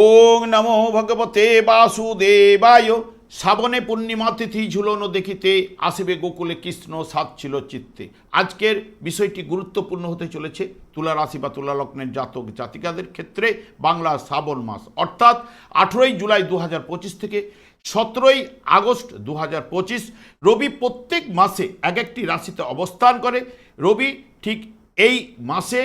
ওং নমো ভগবতে বাসুদেবায়। শ্রাবণে পূর্ণিমা তিথি ঝুলনো দেখিতে আসিবে গোকুলে কৃষ্ণ সাত ছিল চিত্তে। আজকের বিষয়টি গুরুত্বপূর্ণ হতে চলেছে তুলা রাশি বা তুলা লগ্নের জাতক জাতিকাদের ক্ষেত্রে বাংলা শ্রাবণ মাস। অর্থাৎ আঠেরোই জুলাই দু হাজার পঁচিশ থেকে সতেরোই আগস্ট দু হাজার পঁচিশ, রবি প্রত্যেক মাসে এক একটি রাশিতে অবস্থান করে। রবি ঠিক এই মাসে,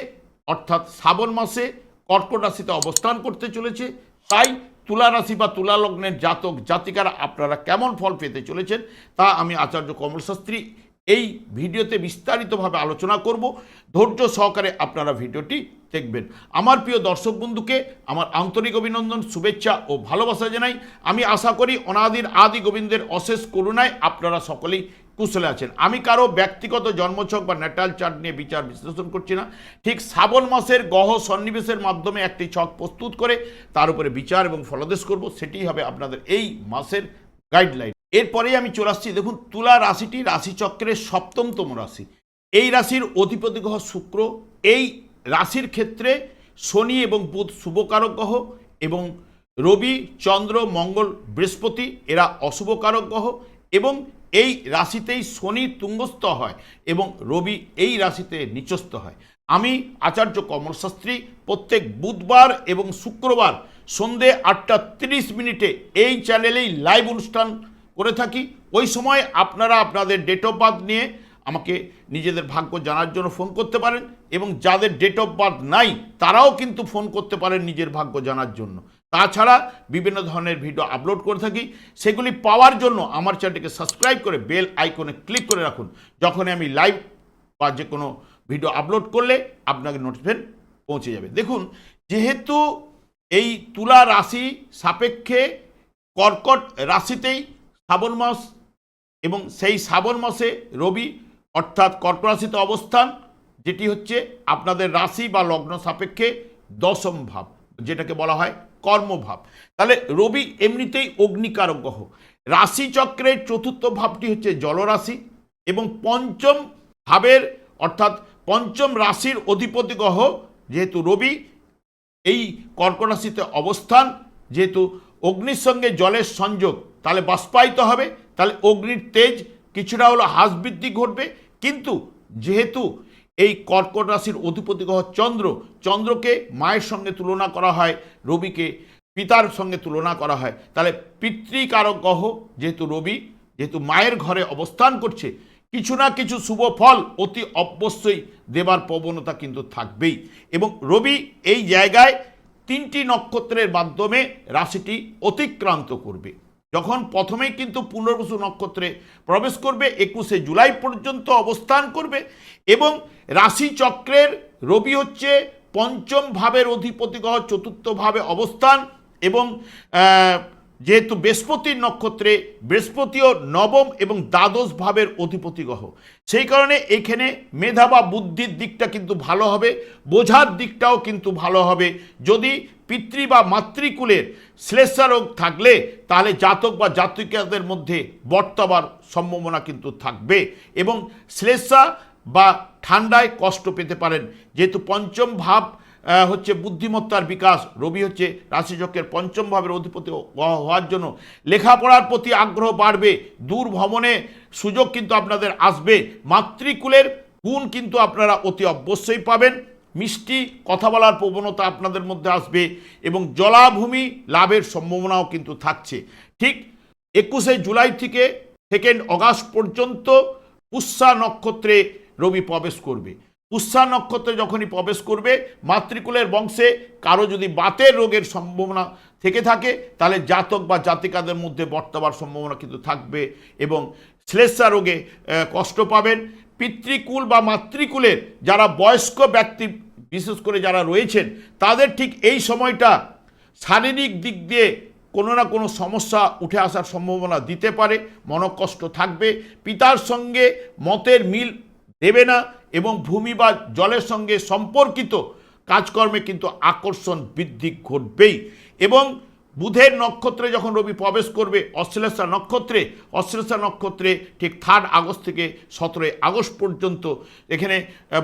অর্থাৎ শ্রাবণ মাসে কর্কট রাশিতে অবস্থান করতে চলেছে। তাই তুলা রাশি বা তুলা লগ্নের জাতক, জাতিকারা আপনারা কেমন ফল পেতে চলেছেন তা আমি আচার্য কমল শাস্ত্রী এই ভিডিওতে বিস্তারিতভাবে আলোচনা করব। ধৈর্য সহকারে আপনারা ভিডিওটি দেখবেন। আমার প্রিয় দর্শক বন্ধুকে আমার আন্তরিক অভিনন্দন, শুভেচ্ছা ও ভালোবাসা জানাই। আমি আশা করি অনাদির আদি গোবিন্দের অশেষ করুণায় আপনারা সকলেই কুশলে আছেন। আমি কারও ব্যক্তিগত জন্মছক বা ন্যাটাল চার্ট নিয়ে বিচার বিশ্লেষণ করছি না। ঠিক শ্রাবণ মাসের গহ সন্নিবেশের মাধ্যমে একটি ছক প্রস্তুত করে তার উপরে বিচার এবং ফলদেশ করব সেটি হবে আপনাদের এই মাসের গাইডলাইন এরপরেই আমি চলে আসছি, দেখুন, তুলা রাশিটি রাশিচক্রের সপ্তমতম রাশি। এই রাশির অধিপতি গ্রহ শুক্র। এই রাশির ক্ষেত্রে শনি এবং বুধ শুভকারক গ্রহ এবং রবি, চন্দ্র, মঙ্গল, বৃহস্পতি, এরা অশুভকারক গ্রহ এবং এই রাশিতেই শনি তুঙ্গস্থ হয় এবং রবি এই রাশিতে নিচস্থ হয়। আমি আচার্য কমল শাস্ত্রী প্রত্যেক বুধবার এবং শুক্রবার সন্ধে আটটা তিরিশ মিনিটে এই চ্যানেলেই লাইভ অনুষ্ঠান করে থাকি। ওই সময় আপনারা আপনাদের ডেট অফ বার্থ নিয়ে আমাকে নিজেদের ভাগ্য জানার জন্য ফোন করতে পারেন এবং যাদের ডেট অফ বার্থ নাই, তারাও কিন্তু ফোন করতে পারেন নিজের ভাগ্য জানার জন্য। তাছাড়া বিভিন্ন ধরনের ভিডিও আপলোড করে থাকি। সেগুলি পাওয়ার জন্য আমার চ্যানেলটিকে সাবস্ক্রাইব করে বেল আইকনে ক্লিক করে রাখুন। যখনই আমি লাইভ বা যে কোনো ভিডিও আপলোড করলে আপনাকে নোটিফিকেশন পৌঁছে যাবে। দেখুন, যেহেতু এই তুলা রাশি সাপেক্ষে কর্কট রাশিতেই শ্রাবণ মাস এবং সেই শ্রাবণ মাসে রবি অর্থাৎ কর্ক রাশিতে অবস্থান, যেটি হচ্ছে আপনাদের রাশি বা লগ্ন সাপেক্ষে দশম ভাব। যেটাকে বলা হয় কর্মভাব। তাহলে রবি এমনিতেই অগ্নিকারক গ্রহ। রাশিচক্রের চতুর্থ ভাবটি হচ্ছে জলরাশি এবং পঞ্চম ভাবের অর্থাৎ পঞ্চম রাশির অধিপতি গ্রহ যেহেতু রবি, এই কর্ক রাশিতে অবস্থান, যেহেতু অগ্নির সঙ্গে জলের সংযোগ, তাহলে বাষ্পায়িত হবে, তাহলে অগ্নির তেজ কিছুটা হলো হ্রাস বৃদ্ধি ঘটবে। কিন্তু যেহেতু এই কর্কট রাশির অধিপতি গ্রহ চন্দ্র, চন্দ্রকে মায়ের সঙ্গে তুলনা করা হয়, রবিকে পিতার সঙ্গে তুলনা করা হয়। তাহলে পিতৃকারক গ্রহ, যেহেতু রবি, যেহেতু মায়ের ঘরে অবস্থান করছে, কিছু না কিছু শুভ ফল অতি অবশ্যই দেবার প্রবণতা কিন্তু থাকবেই। এবং রবি এই জায়গায় তিনটি নক্ষত্রের মাধ্যমে রাশিটি অতিক্রান্ত করবে। যখন প্রথমেই কিন্তু পুনর্বসু নক্ষত্রে প্রবেশ করবে, একুশে জুলাই পর্যন্ত অবস্থান করবে এবং রাশিচক্রের রবি হচ্ছে পঞ্চম ভাবের অধিপতি গ্রহ চতুর্থ ভাবে অবস্থান এবং যেহেতু বৃহস্পতির নক্ষত্রে বৃহস্পতিও নবম এবং দ্বাদশ ভাবের অধিপতি গ্রহ। সেই কারণে এখানে মেধা বা বুদ্ধির দিকটা কিন্তু ভালো হবে, বোঝার দিকটাও কিন্তু ভালো হবে। যদি পিতৃ বা মাতৃকুলের শ্লেষা রোগ থাকলে, তাহলে জাতক বা জাতিকাদের মধ্যে বর্তাবার সম্ভাবনা কিন্তু থাকবে এবং শ্লেষা বা ঠান্ডায় কষ্ট পেতে পারেন। যেহেতু পঞ্চম ভাব হচ্ছে বুদ্ধিমত্তার বিকাশ। রবি হচ্ছে রাশিচক্রের পঞ্চম ভাবের অধিপতি হওয়ার জন্য। লেখাপড়ার প্রতি আগ্রহ বাড়বে, দূর ভ্রমণে সুযোগ কিন্তু আপনাদের আসবে। মাতৃকুলের গুণ কিন্তু আপনারা অতি অবশ্যই পাবেন। মিষ্টি কথা বলার প্রবণতা আপনাদের মধ্যে আসবে এবং জলাভূমি লাভের সম্ভাবনাও কিন্তু থাকছে। ঠিক একুশে জুলাই থেকে সেকেন্ড অগাস্ট পর্যন্ত পুষ্যা নক্ষত্রে রবি প্রবেশ করবে। পুষ্যা নক্ষত্রে যখনই প্রবেশ করবে, মাতৃকুলের বংশে কারও যদি বাতের রোগের সম্ভাবনা থেকে থাকে, তাহলে জাতক বা জাতিকাদের মধ্যে বর্তাবার সম্ভাবনা কিন্তু থাকবে এবং শ্লেষা রোগে কষ্ট পাবেন। পিতৃকুল বা মাতৃকুলের যারা বয়স্ক ব্যক্তি, বিশেষ করে যারা রয়েছেন, তাদের ঠিক এই সময়টা শারীরিক দিক দিয়ে কোনো না কোনো সমস্যা উঠে আসার সম্ভাবনা দিতে পারে, মনকষ্ট থাকবে। পিতার সঙ্গে মতের মিল দেবে না এবং ভূমি বা জলের সঙ্গে সম্পর্কিত কাজকর্মে কিন্তু আকর্ষণ বৃদ্ধি ঘটবেই। এবং বুধের নক্ষত্রে যখন রবি প্রবেশ করবে, অশ্লেষা নক্ষত্রে অশ্লেষা নক্ষত্রে ঠিক থার্ড আগস্ট থেকে সতেরোই আগস্ট পর্যন্ত এখানে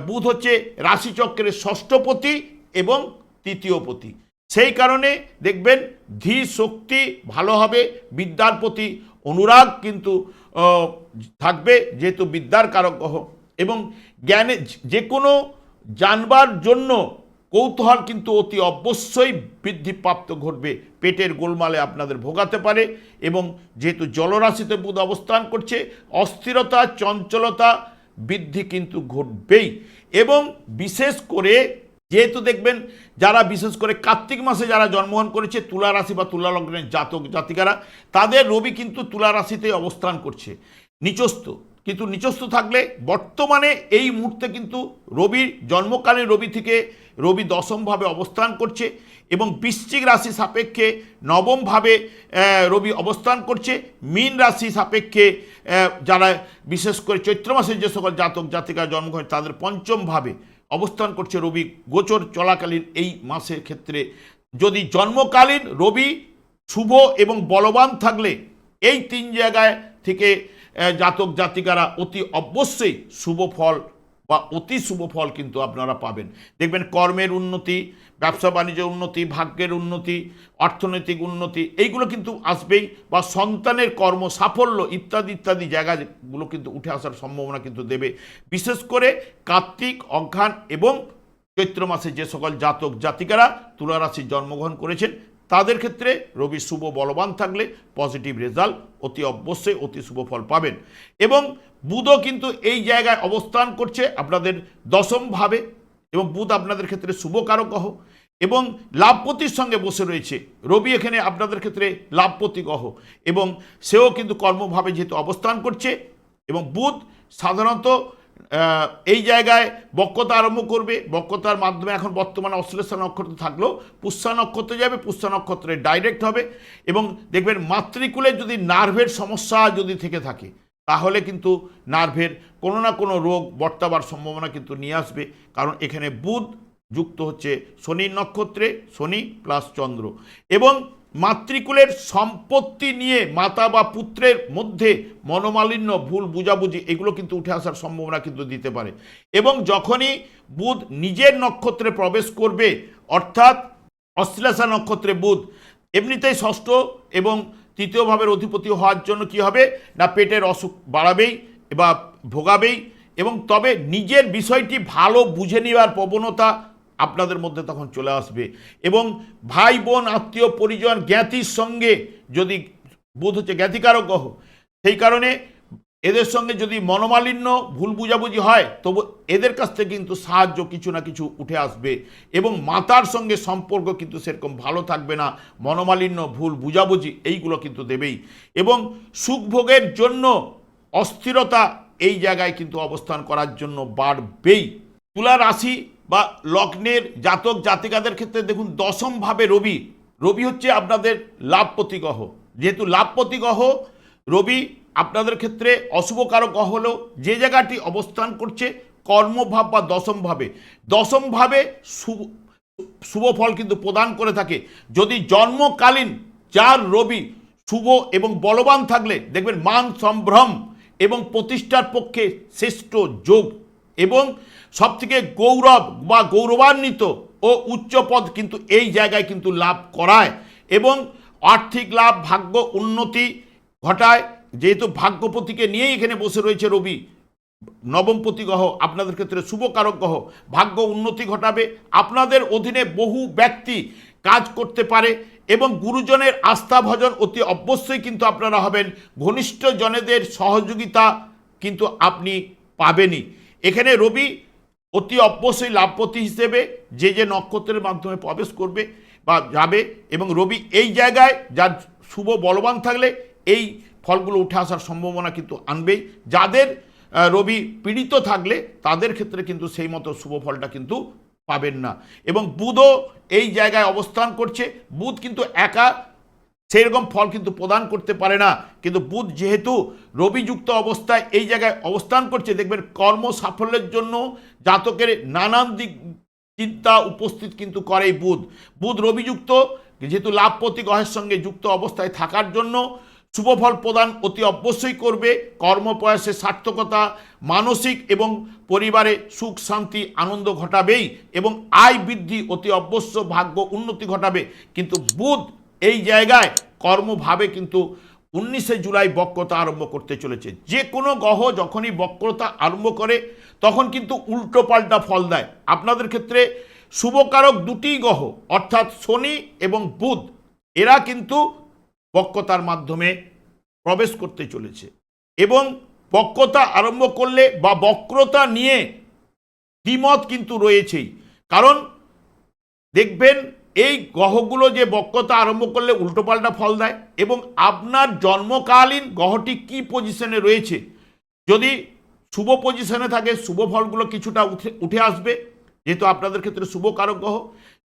বুধ হচ্ছে রাশিচক্রের ষষ্ঠপতি এবং তৃতীয়পতি সেই কারণে দেখবেন ধী শক্তি, ভালো হবে, বিদ্যার প্রতি অনুরাগ কিন্তু থাকবে যেহেতু বিদ্যার কারক গ্রহ। এবং জ্ঞানে যে কোনো জানবার জন্য কৌতূহল কিন্তু অতি অবশ্যই বৃদ্ধিপ্রাপ্ত ঘটবে। পেটের গোলমালে আপনাদের ভোগাতে পারে এবং যেহেতু জলরাশিতে বুধ অবস্থান করছে, অস্থিরতা, চঞ্চলতা বৃদ্ধি কিন্তু ঘটবেই। এবং বিশেষ করে যেহেতু দেখবেন যারা বিশেষ করে কার্তিক মাসে যারা জন্মগ্রহণ করেছে, তুলা রাশি বা তুলা লগ্নের জাতক জাতিকারা, তাদের রবি কিন্তু তুলা রাশিতে অবস্থান করছে। নিচস্থ। কিন্তু নিচস্থ থাকলে বর্তমানে এই মুহূর্তে কিন্তু রবির জন্মকালীন রবি থেকে রবি দশমভাবে অবস্থান করছে এবং বৃশ্চিক রাশি সাপেক্ষে নবমভাবে রবি অবস্থান করছে। মীন রাশি সাপেক্ষে যারা বিশেষ করে চৈত্র মাসের যে সকল জাতক জাতিকা জন্ম হয় তাদের পঞ্চমভাবে অবস্থান করছে রবি গোচর চলাকালীন এই মাসের ক্ষেত্রে। যদি জন্মকালীন রবি শুভ এবং বলবান থাকলে এই তিন জায়গায় থেকে জাতক জাতিকারা অতি অবশ্যই শুভ ফল বা অতি শুভ ফল কিন্তু আপনারা পাবেন। দেখবেন কর্মের উন্নতি, ব্যবসা বাণিজ্যের উন্নতি, ভাগ্যের উন্নতি, অর্থনৈতিক উন্নতি, এইগুলো কিন্তু আসবেই বা সন্তানের কর্ম সাফল্য ইত্যাদি ইত্যাদি জায়গাগুলো কিন্তু উঠে আসার সম্ভাবনা কিন্তু দেবে। বিশেষ করে কার্তিক অঘ্রান এবং চৈত্র মাসে যে সকল জাতক জাতিকারা তুলা রাশির জন্মগ্রহণ করেছেন তাদের ক্ষেত্রে রবি শুভ বলবান থাকলে পজিটিভ রেজাল্ট অতি অবশ্যই অতি শুভ ফল পাবেন। এবং বুধও কিন্তু এই জায়গায় অবস্থান করছে আপনাদের দশম ভাবে এবং বুধ আপনাদের ক্ষেত্রে শুভ কারক গ্রহ এবং লাভপতির সঙ্গে বসে রয়েছে। রবি এখানে আপনাদের ক্ষেত্রে লাভপতি গ্রহ এবং সেও কিন্তু কর্মভাবে যেহেতু অবস্থান করছে এবং বুধ সাধারণত এই জায়গায় বক্রতা আরম্ভ করবে। বক্রতার মাধ্যমে এখন বর্তমানে অশ্লেষা নক্ষত্র থাকলেও পুষ্যা নক্ষত্রে যাবে, পুষ্যা নক্ষত্রে ডাইরেক্ট হবে এবং দেখবেন মাতৃকুলে যদি নার্ভের সমস্যা যদি থেকে থাকে, তাহলে কিন্তু নার্ভের কোনো না কোনো রোগ বর্তাবার সম্ভাবনা কিন্তু নিয়ে আসবে। কারণ এখানে বুধ যুক্ত হচ্ছে শনির নক্ষত্রে, শনি প্লাস চন্দ্র এবং মাতৃকুলের সম্পত্তি নিয়ে মাতা বা পুত্রের মধ্যে মনোমালিন্য, ভুল বুঝাবুঝি, এগুলো কিন্তু উঠে আসার সম্ভাবনা কিন্তু দিতে পারে। এবং যখনই বুধ নিজের নক্ষত্রে প্রবেশ করবে, অর্থাৎ অশ্লেষা নক্ষত্রে বুধ, এমনিতেই ষষ্ঠ এবং তৃতীয় ভাবের অধিপতি হওয়ার জন্য কি হবে? না, পেটের অসুখ বাড়াবেই বা ভোগাবেই। এবং তবে নিজের বিষয়টি ভালো বুঝে নেওয়ার প্রবণতা আপনাদের মধ্যে তখন চলে আসবে। এবং ভাই, বোন, আত্মীয়, পরিজন, জ্ঞাতির সঙ্গে যদি বোধ হচ্ছে জ্ঞাতিকারক গ্রহ সেই কারণে এদের সঙ্গে যদি মনোমালিন্য, ভুল বুঝাবুঝি হয়, তবু এদের কাছ থেকে কিন্তু সাহায্য কিছু না কিছু উঠে আসবে। এবং মাতার সঙ্গে সম্পর্ক কিন্তু সেরকম ভালো থাকবে না, মনোমালিন্য, ভুল বুঝাবুঝি, এইগুলো কিন্তু দেবেই। এবং সুখভোগের জন্য অস্থিরতা এই জায়গায় কিন্তু অবস্থান করার জন্য বাড়বেই। তুলা রাশি বা লগ্নের জাতক জাতিকাদের ক্ষেত্রে দেখুন দশমভাবে রবি। রবি হচ্ছে আপনাদের লাভপতি গ্রহ যেহেতু লাভপতি গ্রহ রবি আপনাদের ক্ষেত্রে অশুভকারক হলেও যে জায়গাটি অবস্থান করছে কর্মভাব বা দশমভাবে। দশমভাবে শুভ শুভ ফল কিন্তু প্রদান করে থাকে। যদি জন্মকালীন যার রবি শুভ এবং বলবান থাকলে, দেখবেন মান সম্ভ্রম এবং প্রতিষ্ঠার পক্ষে শ্রেষ্ঠ যোগ। এবং সবথেকে গৌরব বা গৌরবান্বিত ও উচ্চ পদ কিন্তু এই জায়গায় কিন্তু লাভ করায় এবং আর্থিক লাভ, ভাগ্য উন্নতি ঘটায়। যেহেতু ভাগ্যপতিকে নিয়েই এখানে বসে রয়েছে রবি নবমপতি গ্রহ আপনাদের ক্ষেত্রে শুভ কারক গ্রহ, ভাগ্য উন্নতি ঘটাবে, আপনাদের অধীনে বহু ব্যক্তি কাজ করতে পারে এবং গুরুজনের আস্থা ভজন অতি অবশ্যই কিন্তু আপনারা হবেন। ঘনিষ্ঠ জনেদের সহযোগিতা কিন্তু আপনি পাবেনই। এখানে রবি অতি অবশ্যই লাভপতি হিসেবে যে যে নক্ষত্রের মাধ্যমে প্রবেশ করবে বা যাবে এবং রবি এই জায়গায় যার শুভ বলবান থাকলে এই ফলগুলো উঠে আসার সম্ভাবনা কিন্তু আনবেই। যাদের রবি পীড়িত থাকলে তাদের ক্ষেত্রে কিন্তু সেই মতো শুভ ফলটা কিন্তু পাবেন না। এবং বুধও এই জায়গায় অবস্থান করছে। বুধ কিন্তু একা সেই রকম ফল কিন্তু প্রদান করতে পারে না। কিন্তু বুধ যেহেতু রবিযুক্ত অবস্থায় এই জায়গায় অবস্থান করছে, দেখবেন কর্ম সাফল্যের জন্য জাতকের নানান দিক চিন্তা উপস্থিত কিন্তু করে বুধ। বুধ রবিযুক্ত, যেহেতু লাভপতি গ্রহের সঙ্গে যুক্ত অবস্থায় থাকার জন্য শুভফল প্রদান অতি অবশ্যই করবে। কর্মপ্রয়াসে সার্থকতা, মানসিক এবং পরিবারে সুখ, শান্তি, আনন্দ ঘটাবেই এবং আয় বৃদ্ধি অতি অবশ্য ভাগ্য উন্নতি ঘটাবে। কিন্তু বুধ এই জায়গায় কর্মভাবে কিন্তু উনিশে জুলাই বক্রতা আরম্ভ করতে চলেছে। যে কোনো গ্রহ যখনই বক্রতা আরম্ভ করে, তখন কিন্তু উল্টো পাল্টা ফল দেয়। আপনাদের ক্ষেত্রে শুভকারক দুটি গ্রহ, অর্থাৎ শনি এবং বুধ, এরা কিন্তু বক্রতার মাধ্যমে প্রবেশ করতে চলেছে। এবং বক্রতা আরম্ভ করলে বা বক্রতা নিয়ে দ্বিমত কিন্তু রয়েছেই। কারণ দেখবেন এই গ্রহগুলো যে বক্রতা আরম্ভ করলে উল্টোপাল্টা ফল দেয় এবং আপনার জন্মকালীন গ্রহটি কি পজিশনে রয়েছে? যদি শুভ পজিশনে থাকে, শুভ ফলগুলো কিছুটা উঠে উঠে আসবে, যেহেতু আপনাদের ক্ষেত্রে শুভ কারক গ্রহ।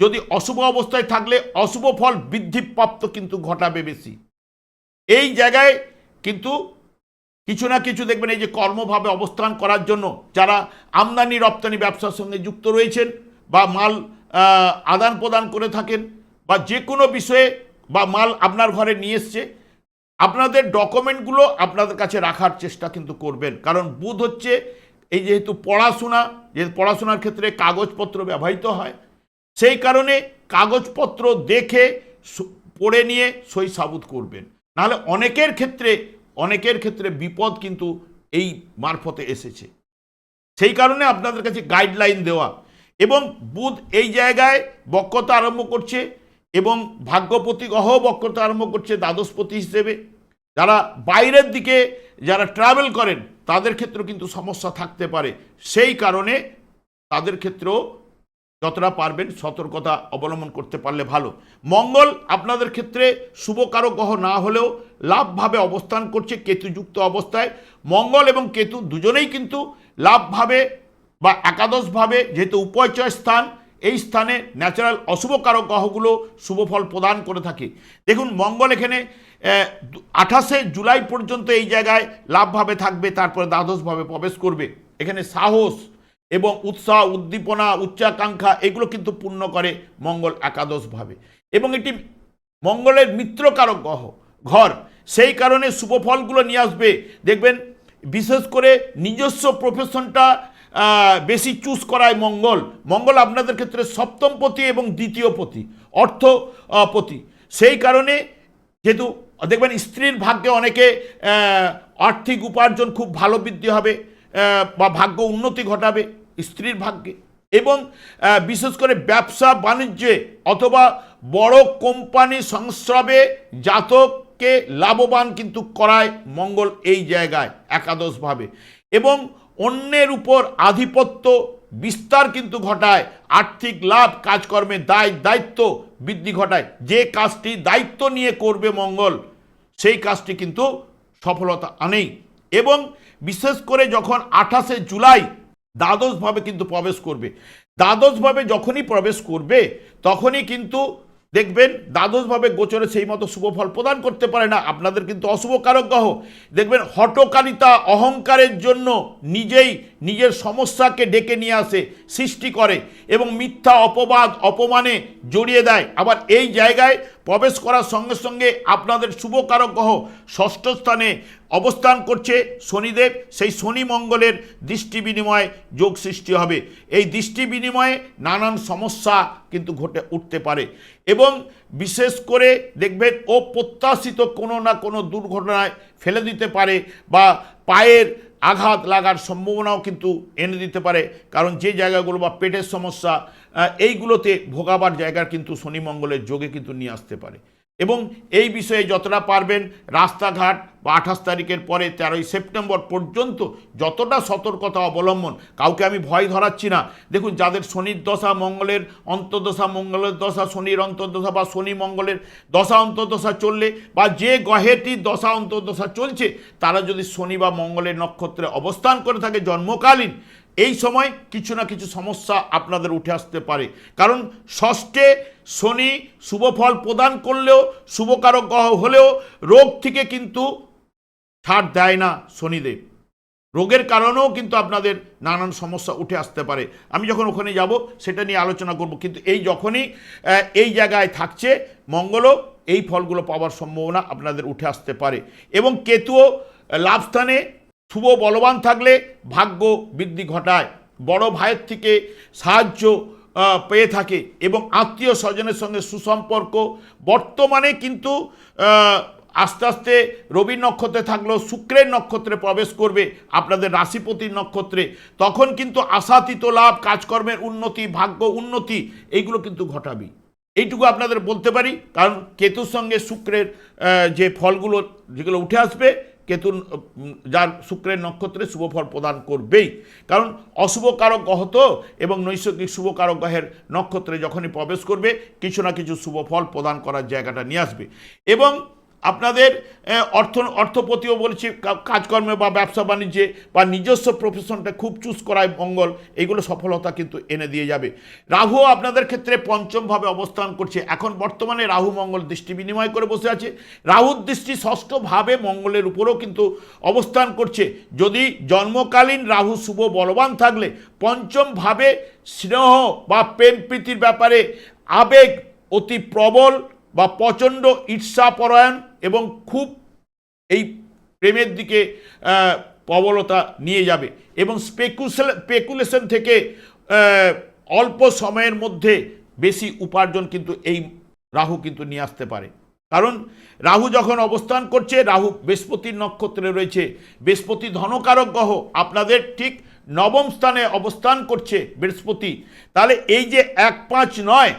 যদি অশুভ অবস্থায় থাকলে অশুভ ফল বৃদ্ধিপ্রাপ্ত কিন্তু ঘটাবে বেশি। এই জায়গায় কিন্তু কিছু না কিছু দেখবেন এই যে কর্মভাবে অবস্থান করার জন্য যারা আমদানি রপ্তানি ব্যবসার সঙ্গে যুক্ত রয়েছেন বা মাল আদান প্রদান করে থাকেন বা যে কোনো বিষয়ে বা মাল আপনার ঘরে নিয়ে এসছে, আপনাদের ডকুমেন্টগুলো আপনাদের কাছে রাখার চেষ্টা কিন্তু করবেন। কারণ বুধ হচ্ছে এই যেহেতু পড়াশোনা, যে পড়াশোনার ক্ষেত্রে কাগজপত্র ব্যবহৃত হয়, সেই কারণে কাগজপত্র দেখে পড়ে নিয়ে সই সাবুত করবেন। নাহলে অনেকের ক্ষেত্রে অনেকের ক্ষেত্রে বিপদ কিন্তু এই মারফতে এসেছে। সেই কারণে আপনাদের কাছে গাইডলাইন দেওয়া এবং বুধ এই জায়গায় বক্রতা আরম্ভ করছে এবং ভাগ্যপতি গ্রহ বক্রতা আরম্ভ করছে দ্বাদশপতি হিসেবে। যারা বাইরের দিকে যারা ট্রাভেল করেন, তাদের ক্ষেত্রেও কিন্তু সমস্যা থাকতে পারে। সেই কারণে তাদের ক্ষেত্রেও যতটা পারবেন সতর্কতা অবলম্বন করতে পারলে ভালো। মঙ্গল আপনাদের ক্ষেত্রে শুভকারক গ্রহ না হলেও লাভভাবে অবস্থান করছে, কেতুযুক্ত অবস্থায়। মঙ্গল এবং কেতু দুজনেই কিন্তু লাভভাবে বা একাদশভাবে যেহেতু উপচয় স্থান, এই স্থানে ন্যাচারাল অশুভকারক গ্রহগুলো শুভ ফল প্রদান করে থাকে। দেখুন, মঙ্গল এখানে আঠাশে জুলাই পর্যন্ত এই জায়গায় লাভভাবে থাকবে, তারপরে দ্বাদশভাবে প্রবেশ করবে। এখানে সাহস এবং উৎসাহ, উদ্দীপনা, উচ্চাকাঙ্ক্ষা, এগুলো কিন্তু পূর্ণ করে মঙ্গল একাদশভাবে। এবং এটি মঙ্গলের মিত্রকারক গ্রহ, ঘর, সেই কারণে শুভ ফলগুলো নিয়ে আসবে। দেখবেন, বিশেষ করে নিজস্ব প্রফেশনটা বেশি চুজ করায় মঙ্গল। মঙ্গল আপনাদের ক্ষেত্রে সপ্তম পতি এবং দ্বিতীয় পতি, অর্থ পতি। সেই কারণে যেহেতু, দেখবেন স্ত্রীর ভাগ্যে অনেকে আর্থিক উপার্জন খুব ভালো বৃদ্ধি হবে বা ভাগ্য উন্নতি ঘটাবে স্ত্রীর ভাগ্যে। এবং বিশেষ করে ব্যবসা বাণিজ্যে অথবা বড় কোম্পানি সংস্রবে জাতককে লাভবান কিন্তু করায় মঙ্গল এই জায়গায় একাদশভাবে। এবং অন্যের উপর আধিপত্য বিস্তার কিন্তু ঘটায়, আর্থিক লাভ, কাজকর্মে দায় দায়িত্ব বৃদ্ধি ঘটায়। যে কাজটি দায়িত্ব নিয়ে করবে মঙ্গল, সেই কাজটি কিন্তু সফলতা আনেই। এবং বিশেষ করে যখন আঠাশে জুলাই দ্বাদশভাবে কিন্তু প্রবেশ করবে, দ্বাদশভাবে যখনই প্রবেশ করবে, তখনই কিন্তু দেখবেন দ্বাদশভাবে গোচরে সেই মতো শুভ ফল প্রদান করতে পারে না। আপনাদের কিন্তু অশুভ কারক গ্রহ। দেখবেন হটকারিতা অহংকারের জন্য নিজেই নিজের সমস্যাকে ডেকে নিয়ে আসে, সৃষ্টি করে এবং মিথ্যা, অপবাদ, অপমানে জড়িয়ে দেয়। আবার এই জায়গায় প্রবেশ করার সঙ্গে সঙ্গে আপনাদের শুভ কারক গ্রহ ষষ্ঠ স্থানে অবস্থান করছে শনিদেব। সেই শনি মঙ্গলের দৃষ্টি বিনিময়ে যোগ সৃষ্টি হবে। এই দৃষ্টি বিনিময়ে নানান সমস্যা কিন্তু ঘটে উঠতে পারে এবং বিশেষ করে দেখবেন অপ্রত্যাশিত কোনো না কোনো দুর্ঘটনায় ফেলে দিতে পারে বা পায়ের আঘাত লাগার সম্ভাবনাও কিন্তু এনে দিতে পারে। কারণ যে জায়গাগুলো বা পেটের সমস্যা এইগুলোতে ভোগাবার জায়গার কিন্তু শনি মঙ্গলের যোগে কিন্তু নিয়ে আসতে পারে। এবং এই বিষয়ে যতটা পারবেন রাস্তাঘাট বা আঠাশ তারিখের পরে তেরোই সেপ্টেম্বর পর্যন্ত যতটা সতর্কতা অবলম্বন, কাউকে আমি ভয় ধরাচ্ছি না। দেখুন, যাদের শনির দশা মঙ্গলের অন্তর্দশা, মঙ্গলের দশা শনির অন্তর্দশা বা শনি মঙ্গলের দশা অন্তর্দশা চললে বা যে গ্রহেটির দশা অন্তর্দশা চলছে, তারা যদি শনি বা মঙ্গলের নক্ষত্রে অবস্থান করে থাকে জন্মকালীন এই সময় কিছু না কিছু সমস্যা আপনাদের উঠে আসতে পারে। কারণ ষষ্ঠে শনি শুভ ফল প্রদান করলেও, শুভকারক গ্রহ হলেও রোগ থেকে কিন্তু ছাড় দেয় না শনিদেব। রোগের কারণেও কিন্তু আপনাদের নানান সমস্যা উঠে আসতে পারে। আমি যখন ওখানে যাব, সেটা নিয়ে আলোচনা করব। কিন্তু এই যখনই এই জায়গায় থাকছে, মঙ্গলও এই ফলগুলো পাওয়ার সম্ভাবনা আপনাদের উঠে আসতে পারে। এবং কেতুও লাভস্থানে শুভ বলবান থাকলে ভাগ্য বৃদ্ধি ঘটায়। বড় ভাইয়ের থেকে সাহায্য পেয়ে থাকে এবং আত্মীয় স্বজনের সঙ্গে সুসম্পর্ক। বর্তমানে কিন্তু আস্তে আস্তে রবি নক্ষত্রে থাকলেও শুক্রের নক্ষত্রে প্রবেশ করবে আপনাদের রাশিপতির নক্ষত্রে। তখন কিন্তু আশাতীত লাভ, কাজকর্মের উন্নতি, ভাগ্য উন্নতি, এইগুলো কিন্তু ঘটাবি। এইটুকু আপনাদের বলতে পারি, কারণ কেতুর সঙ্গে শুক্রের যে ফলগুলো, যেগুলো উঠে আসবে কেতুর যার শুক্রের নক্ষত্রে শুভ ফল প্রদান করবেই। কারণ অশুভ কারক গ্রহ তো, এবং নৈসর্গিক শুভ কারক গ্রহের নক্ষত্রে যখনই প্রবেশ করবে, কিছু না কিছু শুভ ফল প্রদান করার জায়গাটা নিয়ে আসবে। এবং আপনাদের অর্থ, অর্থপতিও বলছি কাজকর্মে বা ব্যবসা বাণিজ্যে বা নিজস্ব প্রফেশনটা খুব চুজ করায় মঙ্গল এইগুলো সফলতা কিন্তু এনে দিয়ে যাবে। রাহু আপনাদের ক্ষেত্রে পঞ্চমভাবে অবস্থান করছে। এখন বর্তমানে রাহু মঙ্গল দৃষ্টি বিনিময় করে বসে আছে। রাহুর দৃষ্টি ষষ্ঠভাবে মঙ্গলের উপরেও কিন্তু অবস্থান করছে। যদি জন্মকালীন রাহু শুভ বলবান থাকলে, পঞ্চমভাবে স্নেহ বা প্রেম প্রীতির ব্যাপারে আবেগ অতি প্রবল বা প্রচণ্ড ঈর্ষাপরায়ণ এবং খুব এই প্রেমের দিকে প্রবলতা নিয়ে যাবে এবং স্পেকুলেশন স্পেকুলেশন থেকে অল্প সময়ের মধ্যে বেশি উপার্জন কিন্তু এই রাহু কিন্তু নিয়ে আসতে পারে। কারণ রাহু যখন অবস্থান করছে, রাহু বৃহস্পতির নক্ষত্রে রয়েছে। বৃহস্পতি ধনকারক গ্রহ, আপনাদের ঠিক নবম স্থানে অবস্থান করছে বৃহস্পতি। তাহলে এই যে এক পাঁচ নয়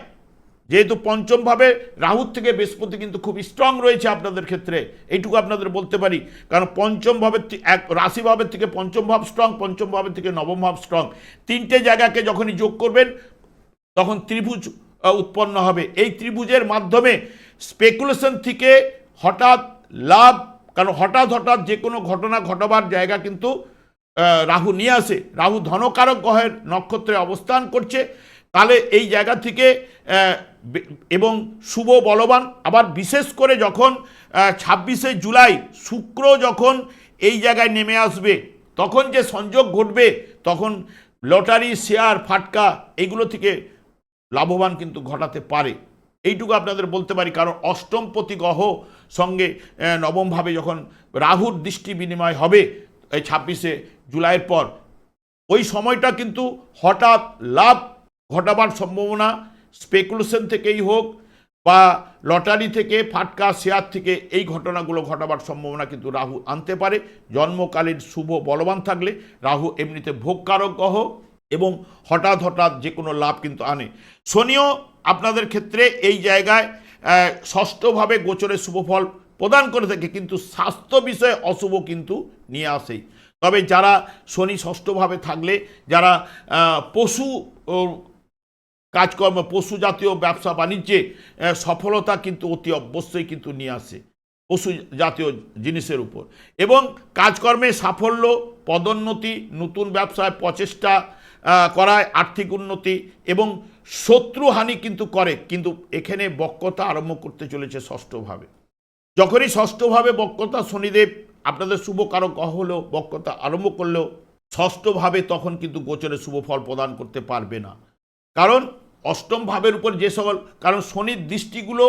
যেহেতু পঞ্চমভাবে রাহুর থেকে বৃহস্পতি কিন্তু খুব স্ট্রং রয়েছে আপনাদের ক্ষেত্রে, এইটুকু আপনাদের বলতে পারি। কারণ পঞ্চম ভাবের থে- এক রাশিভাবের থেকে পঞ্চম ভাব স্ট্রং পঞ্চম ভাবের থেকে নবম ভাব স্ট্রং তিনটে জায়গাকে যখনই যোগ করবেন, তখন ত্রিভুজ উৎপন্ন হবে। এই ত্রিভুজের মাধ্যমে স্পেকুলেশন থেকে হঠাৎ লাভ, কারণ হঠাৎ হঠাৎ যে কোনো ঘটনা ঘটাবার জায়গা কিন্তু রাহু নিয়ে আসে। রাহু ধনকারক গ্রহের নক্ষত্রে অবস্থান করছে। তাহলে এই জায়গা থেকে এবং শুভ বলবান। আবার বিশেষ করে যখন ছাব্বিশে জুলাই শুক্র যখন এই জায়গায় নেমে আসবে, তখন যে সংযোগ ঘটবে, তখন লটারি, শেয়ার, ফাটকা এগুলো থেকে লাভবান কিন্তু ঘটাতে পারে। এইটুকু আপনাদের বলতে পারি, কারণ অষ্টমপতি গ্রহ সঙ্গে নবমভাবে যখন রাহুর দৃষ্টি বিনিময় হবে, এই ছাব্বিশে জুলাইয়ের পর, ওই সময়টা কিন্তু হঠাৎ লাভ ঘটাবার সম্ভাবনা স্পেকুলেশন থেকেই হোক বা লটারি থেকে, ফাটকা, শেয়ার থেকে এই ঘটনাগুলো ঘটাবার সম্ভাবনা কিন্তু রাহু আনতে পারে। জন্মকালীন শুভ বলবান থাকলে রাহু এমনিতে ভোগকারক গ্রহ এবং হঠাৎ হঠাৎ যে কোনো লাভ কিন্তু আনে। শনিও আপনাদের ক্ষেত্রে এই জায়গায় ষষ্ঠভাবে গোচরে শুভফল প্রদান করে থাকে, কিন্তু স্বাস্থ্য বিষয়ে অশুভ কিন্তু নিয়ে আসেই তবে যারা শনি ষষ্ঠভাবে থাকলে, যারা পশু কাজকর্ম, পশু জাতীয় ব্যবসা, বাণিজ্যে সফলতা কিন্তু অতি অবশ্যই কিন্তু নিয়ে আসে পশু জাতীয় জিনিসের উপর। এবং কাজকর্মে সাফল্য, পদোন্নতি, নতুন ব্যবসায় প্রচেষ্টা করায় আর্থিক উন্নতি এবং শত্রুহানি কিন্তু করে, কিন্তু এখানে বক্রতা আরম্ভ করতে চলেছে ষষ্ঠভাবে। যখনই ষষ্ঠভাবে বক্রতা শনিদেব আপনাদের শুভ কারক গ্রহ হলেও বক্রতা আরম্ভ করলেও ষষ্ঠভাবে তখন কিন্তু গোচরে শুভ ফল প্রদান করতে পারবে না। কারণ অষ্টম ভাবের উপর যে সকল, কারণ শনির দৃষ্টিগুলো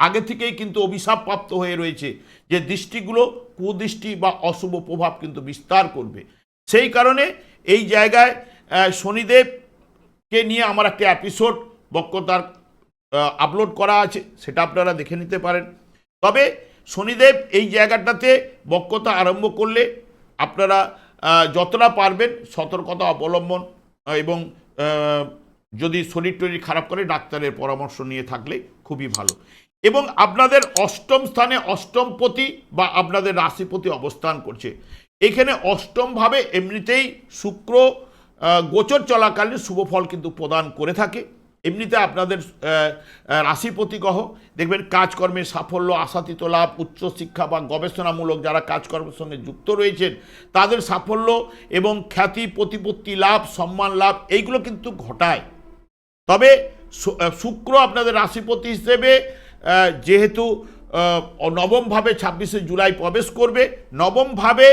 আগে থেকেই কিন্তু অভিশাপ প্রাপ্ত হয়ে রয়েছে, যে দৃষ্টিগুলো কুদৃষ্টি বা অশুভ প্রভাব কিন্তু বিস্তার করবে। সেই কারণে এই জায়গায় শনিদেবকে নিয়ে আমার একটা এপিসোড বক্রতার আপলোড করা আছে, সেটা আপনারা দেখে নিতে পারেন। তবে শনিদেব এই জায়গাটাতে বক্রতা আরম্ভ করলে আপনারা যতটা পারবেন সতর্কতা অবলম্বন এবং যদি শরীর টরীর খারাপ করে, ডাক্তারের পরামর্শ নিয়ে থাকলে খুবই ভালো। এবং আপনাদের অষ্টম স্থানে অষ্টমপতি বা আপনাদের রাশিপতি অবস্থান করছে। এখানে অষ্টমভাবে এমনিতেই শুক্র গোচর চলাকালীন শুভ ফল কিন্তু প্রদান করে থাকে। এমনিতে আপনাদের রাশিপতি গ্রহ, দেখবেন কাজকর্মের সাফল্য, আশাতীত লাভ উচ্চশিক্ষা বা গবেষণামূলক যারা কাজকর্মের সঙ্গে যুক্ত রয়েছেন, তাদের সাফল্য এবং খ্যাতি, প্রতিপত্তি লাভ, সম্মান লাভ, এইগুলো কিন্তু ঘটায়। তবে শুক্র আপনাদের রাশিপতি হিসেবে যেহেতু নবমভাবে ছাব্বিশে জুলাই প্রবেশ করবে, নবমভাবে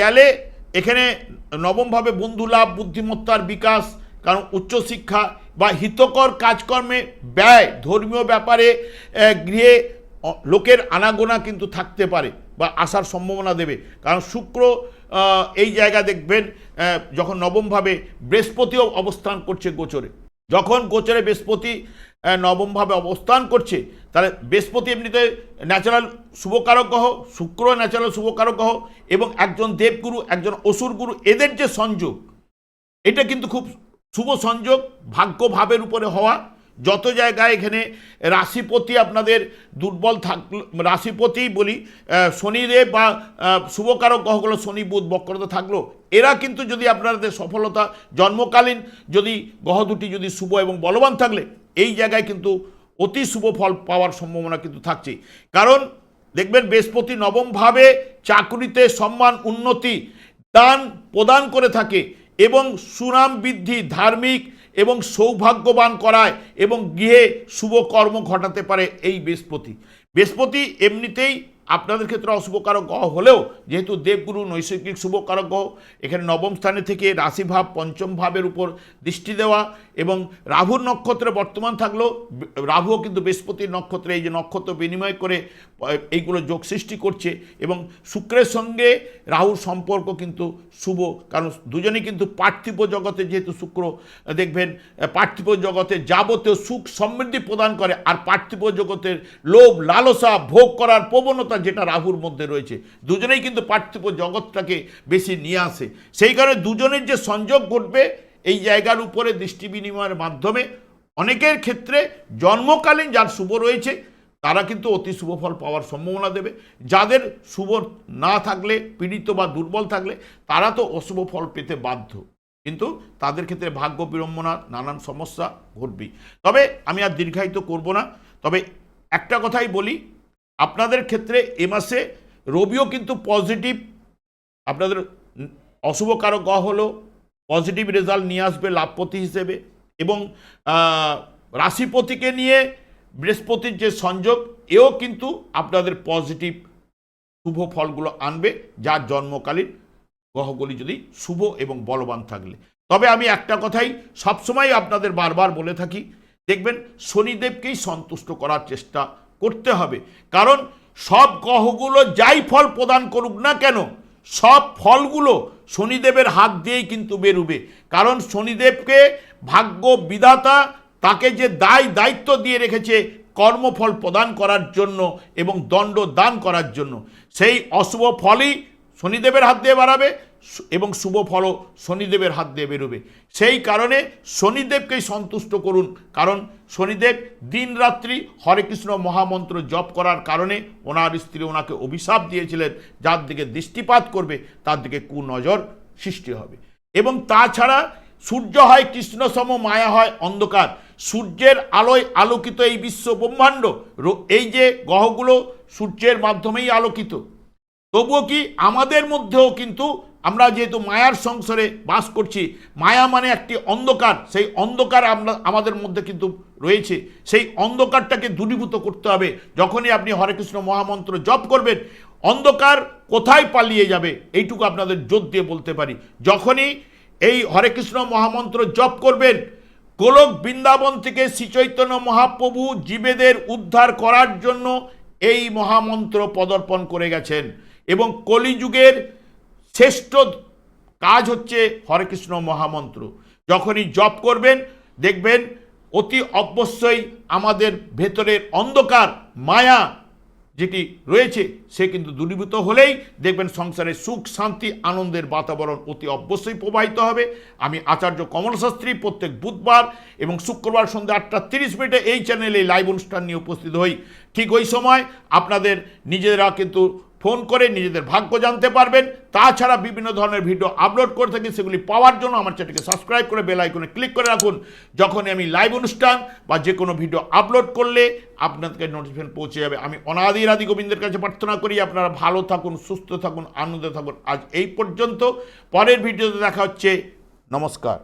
গেলে এখানে নবমভাবে বন্ধু লাভ, বুদ্ধিমত্তার বিকাশ, কারণ উচ্চশিক্ষা বা হিতকর কাজকর্মে ব্যয়, ধর্মীয় ব্যাপারে গৃহে লোকের আনাগোনা কিন্তু থাকতে পারে বা আসার সম্ভাবনা দেবে। কারণ শুক্র এই জায়গা দেখবেন যখন নবমভাবে বৃহস্পতিও অবস্থান করছে গোচরে। যখন গোচরে বৃহস্পতি নবমভাবে অবস্থান করছে, তাহলে বৃহস্পতি এমনিতে ন্যাচারাল শুভকারক গ্রহ শুক্র ন্যাচারাল শুভকারক গ্রহ এবং একজন দেবগুরু, একজন অসুরগুরু, এদের যে সংযোগ, এটা কিন্তু খুব শুভ সংযোগ, ভাগ্যভাবের উপরে হওয়া যত জায়গায় এখানে রাশিপতি আপনাদের দুর্বল থাকল রাশিপতি বলি শনিদেব বা শুভকারক গ্রহগুলো শনি, বুধ, বক্রতা থাকল, এরা কিন্তু যদি আপনাদের সফলতা জন্মকালীন যদি গ্রহ দুটি যদি শুভ এবং বলবান থাকলে, এই জায়গায় কিন্তু অতি শুভ ফল পাওয়ার সম্ভাবনা কিন্তু থাকছে। কারণ দেখবেন বৃহস্পতি নবমভাবে চাকরিতে সম্মান, উন্নতি, দান প্রদান করে থাকে এবং সুনাম বৃদ্ধি, ধার্মিক এবং সৌভাগ্যবান করায় এবং গৃহে শুভ কর্ম ঘটাতে পারে এই বৃহস্পতি। বৃহস্পতি এমনিতেই আপনাদের ক্ষেত্রে অশুভকারক গ্রহ হলেও, যেহেতু দেবগুরু নৈসর্গিক শুভকারক গ্রহ, এখানে নবম স্থানে থেকে রাশিভাব পঞ্চম ভাবের উপর দৃষ্টি দেওয়া এবং রাহুর নক্ষত্রে বর্তমান থাকলেও, রাহুও কিন্তু বৃহস্পতির নক্ষত্রে এই যে নক্ষত্র বিনিময় করে এইগুলো যোগ সৃষ্টি করছে এবং শুক্রের সঙ্গে রাহুর সম্পর্ক কিন্তু শুভ, কারণ দুজনেই কিন্তু পার্থিব জগতে যেহেতু শুক্র, দেখবেন পার্থিব জগতে যাবতীয় সুখ সমৃদ্ধি প্রদান করে আর পার্থিব জগতের লোভ, লালসা ভোগ করার প্রবণতা যেটা রাহুর মধ্যে রয়েছে, দুজনেই কিন্তু পার্থিব জগৎটাকে বেশি নিয়ে আসে। সেই কারণে দুজনের যে সংযোগ ঘটবে এই জায়গার উপরে দৃষ্টি বিনিময়ের মাধ্যমে অনেকের ক্ষেত্রে জন্মকালীন যার শুভ রয়েছে তারা কিন্তু অতি শুভ ফল পাওয়ার সম্ভাবনা দেবে। যাদের শুভ না থাকলে, পীড়িত বা দুর্বল থাকলে, তারা তো অশুভ ফল পেতে বাধ্য। কিন্তু তাদের ক্ষেত্রে ভাগ্য বিড়ম্বনা, নানান সমস্যা ঘটবে তবে আমি আর দীর্ঘায়িত করব না। তবে একটা কথাই বলি, আপনাদের ক্ষেত্রে এ মাসে রবিও কিন্তু পজিটিভ। আপনাদের অশুভ কারক গ্রহ হলো, পজিটিভ রেজাল্ট নিয়ে আসবে লাভপতি হিসেবে এবং রাশিপতিকে নিয়ে বৃহস্পতির যে সংযোগ, এও কিন্তু আপনাদের পজিটিভ শুভ ফলগুলো আনবে, যার জন্মকালীন গ্রহগুলি যদি শুভ এবং বলবান থাকলে। তবে আমি একটা কথাই সবসময় আপনাদের বারবার বলে থাকি, দেখবেন শনিদেবকেই সন্তুষ্ট করার চেষ্টা করতে হবে। কারণ সব গ্রহগুলো যাই ফল প্রদান করুক না কেন, সব ফলগুলো শনিদেবের হাত দিয়েই কিন্তু বেরুবে। কারণ শনিদেবকে ভাগ্য বিধাতা তাকে যে দায়, দায়িত্ব দিয়ে রেখেছে, কর্মফল প্রদান করার জন্য এবং দণ্ড দান করার জন্য। সেই অশুভ ফলই শনিদেবের হাত দিয়ে বাড়াবে এবং শুভ ফলও শনিদেবের হাত দিয়ে বেরোবে। সেই কারণে শনিদেবকেই সন্তুষ্ট করুন। কারণ শনিদেব দিন রাত্রি হরে কৃষ্ণ মহামন্ত্র জপ করার কারণে ওনার স্ত্রী ওনাকে অভিশাপ দিয়েছিলেন, যার দিকে দৃষ্টিপাত করবে, তার দিকে কুনজর সৃষ্টি হবে। এবং তাছাড়া সূর্য হয়, কৃষ্ণসম মায়া হয়, অন্ধকার। সূর্যের আলোয় আলোকিত এই বিশ্ব ব্রহ্মাণ্ড। এই যে গ্রহগুলো সূর্যের মাধ্যমেই আলোকিত। তবুও কি আমাদের মধ্যেও কিন্তু আমরা যেহেতু মায়ার সংসারে বাস করছি, মায়া মানে একটি অন্ধকার। সেই অন্ধকার আমরা, আমাদের মধ্যে কিন্তু রয়েছে। সেই অন্ধকারটাকে দূরীভূত করতে হবে। যখনই আপনি হরে কৃষ্ণ মহামন্ত্র জপ করবেন, অন্ধকার কোথায় পালিয়ে যাবে? এইটুকু আপনাদের জোর দিয়ে বলতে পারি। যখনই এই হরে কৃষ্ণ মহামন্ত্র জপ করবেন। গোলক বৃন্দাবন থেকে শ্রীচৈতন্য মহাপ্রভু জীবেদের উদ্ধার করার জন্য এই মহামন্ত্র পদর্পণ করে গেছেন এবং কলিযুগের শ্রেষ্ঠ কাজ হচ্ছে হরে কৃষ্ণ মহামন্ত্র। যখনই জপ করবেন, দেখবেন অতি অবশ্যই আমাদের ভেতরের অন্ধকার, মায়া যেটি রয়েছে, সে কিন্তু দূরীভূত হলেই দেখবেন সংসারে সুখ, শান্তি, আনন্দের বাতাবরণ অতি অবশ্যই প্রবাহিত হবে। আমি আচার্য কমল শাস্ত্রী প্রত্যেক বুধবার এবং শুক্রবার সন্ধ্যা আটটা তিরিশ মিনিটে এই চ্যানেলে লাইভ অনুষ্ঠান নিয়ে উপস্থিত হই। ঠিক ওই সময় আপনাদের নিজেরা কিন্তু ফোন করে নিজেদের ভাগ্য জানতে পারবেন। তাছাড়া বিভিন্ন ধরনের ভিডিও আপলোড করে থাকি, সেগুলি পাওয়ার জন্য আমার চ্যানেলকে সাবস্ক্রাইব করে বেল আইকনে ক্লিক করে রাখুন। যখনই আমি লাইভ অনুষ্ঠান বা যে কোনো ভিডিও আপলোড করলে আপনাদেরকে নোটিফিকেশন পৌঁছে যাবে। আমি অনাদি রাদি গোবিন্দের কাছে প্রার্থনা করি, আপনারা ভালো থাকুন, সুস্থ থাকুন, আনন্দে থাকুন। আজ এই পর্যন্ত। পরের ভিডিওতে দেখা হচ্ছে। নমস্কার।